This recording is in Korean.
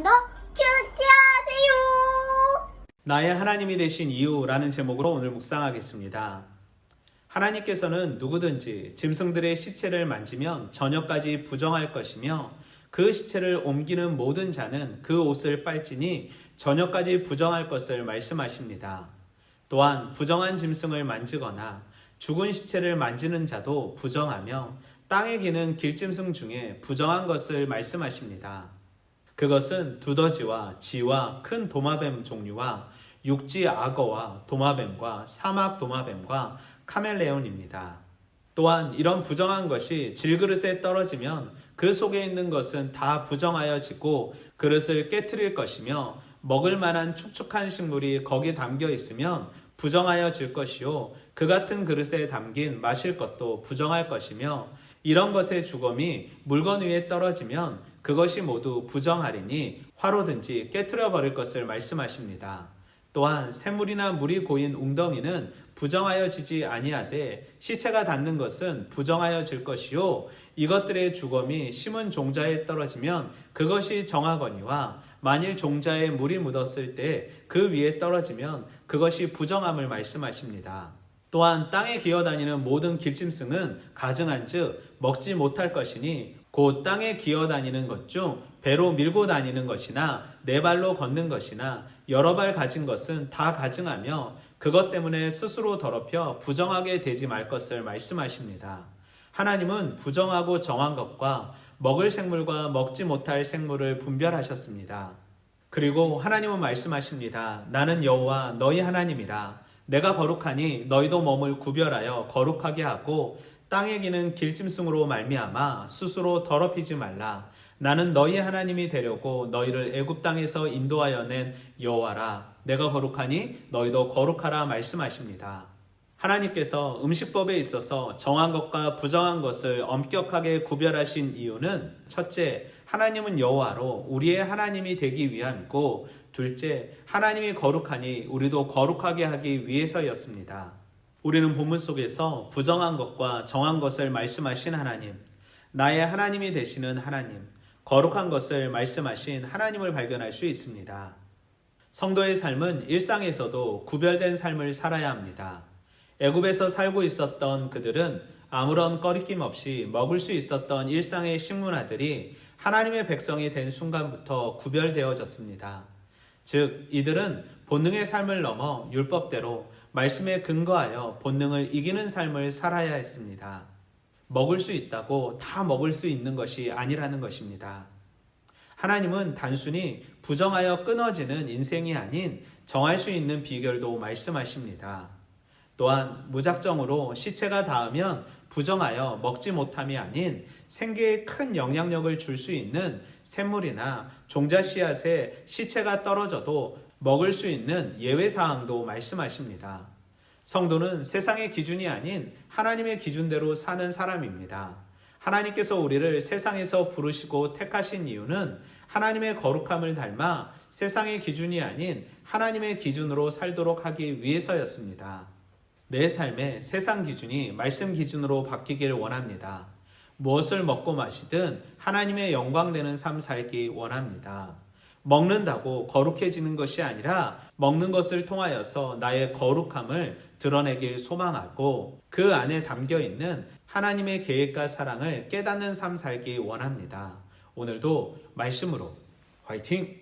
좀 더 큐티하세요. 나의 하나님이 되신 이유라는 제목으로 오늘 묵상하겠습니다. 하나님께서는 누구든지 짐승들의 시체를 만지면 저녁까지 부정할 것이며 그 시체를 옮기는 모든 자는 그 옷을 빨지니 저녁까지 부정할 것을 말씀하십니다. 또한 부정한 짐승을 만지거나 죽은 시체를 만지는 자도 부정하며 땅에 기는 길짐승 중에 부정한 것을 말씀하십니다. 그것은 두더지와 쥐와 큰 도마뱀 종류와 육지 악어와 도마뱀과 사막 도마뱀과 카멜레온입니다. 또한 이런 부정한 것이 질그릇에 떨어지면 그 속에 있는 것은 다 부정하여지고 그릇을 깨뜨릴 것이며 먹을 만한 축축한 식물이 거기 담겨 있으면 부정하여 질 것이요 그 같은 그릇에 담긴 마실 것도 부정할 것이며 이런 것의 주검이 물건 위에 떨어지면 그것이 모두 부정하리니 화로든지 깨뜨려 버릴 것을 말씀하십니다. 또한 샘물이나 물이 고인 웅덩이는 부정하여지지 아니하되 시체가 닿는 것은 부정하여질 것이요 이것들의 주검이 심은 종자에 떨어지면 그것이 정하거니와 만일 종자에 물이 묻었을 때 그 위에 떨어지면 그것이 부정함을 말씀하십니다. 또한 땅에 기어다니는 모든 길짐승은 가증한즉 먹지 못할 것이니 곧 땅에 기어다니는 것 중 배로 밀고 다니는 것이나 네 발로 걷는 것이나 여러 발 가진 것은 다 가증하며 그것 때문에 스스로 더럽혀 부정하게 되지 말 것을 말씀하십니다. 하나님은 부정하고 정한 것과 먹을 생물과 먹지 못할 생물을 분별하셨습니다. 그리고 하나님은 말씀하십니다. 나는 여호와 너희 하나님이라. 내가 거룩하니 너희도 몸을 구별하여 거룩하게 하고 땅에 기는 길짐승으로 말미암아 스스로 더럽히지 말라. 나는 너희 하나님이 되려고 너희를 애굽 땅에서 인도하여 낸 여호와라. 내가 거룩하니 너희도 거룩하라 말씀하십니다. 하나님께서 음식법에 있어서 정한 것과 부정한 것을 엄격하게 구별하신 이유는 첫째, 하나님은 여호와로 우리의 하나님이 되기 위함이고 둘째, 하나님이 거룩하니 우리도 거룩하게 하기 위해서였습니다. 우리는 본문 속에서 부정한 것과 정한 것을 말씀하신 하나님, 나의 하나님이 되시는 하나님, 거룩한 것을 말씀하신 하나님을 발견할 수 있습니다. 성도의 삶은 일상에서도 구별된 삶을 살아야 합니다. 애굽에서 살고 있었던 그들은 아무런 꺼리낌 없이 먹을 수 있었던 일상의 식문화들이 하나님의 백성이 된 순간부터 구별되어졌습니다. 즉, 이들은 본능의 삶을 넘어 율법대로 말씀에 근거하여 본능을 이기는 삶을 살아야 했습니다. 먹을 수 있다고 다 먹을 수 있는 것이 아니라는 것입니다. 하나님은 단순히 부정하여 끊어지는 인생이 아닌 정할 수 있는 비결도 말씀하십니다. 또한 무작정으로 시체가 닿으면 부정하여 먹지 못함이 아닌 생계에 큰 영향력을 줄 수 있는 샘물이나 종자 씨앗에 시체가 떨어져도 먹을 수 있는 예외 사항도 말씀하십니다. 성도는 세상의 기준이 아닌 하나님의 기준대로 사는 사람입니다. 하나님께서 우리를 세상에서 부르시고 택하신 이유는 하나님의 거룩함을 닮아 세상의 기준이 아닌 하나님의 기준으로 살도록 하기 위해서였습니다. 내 삶의 세상 기준이 말씀 기준으로 바뀌길 원합니다. 무엇을 먹고 마시든 하나님의 영광되는 삶 살기 원합니다. 먹는다고 거룩해지는 것이 아니라 먹는 것을 통하여서 나의 거룩함을 드러내길 소망하고 그 안에 담겨 있는 하나님의 계획과 사랑을 깨닫는 삶 살기 원합니다. 오늘도 말씀으로 화이팅!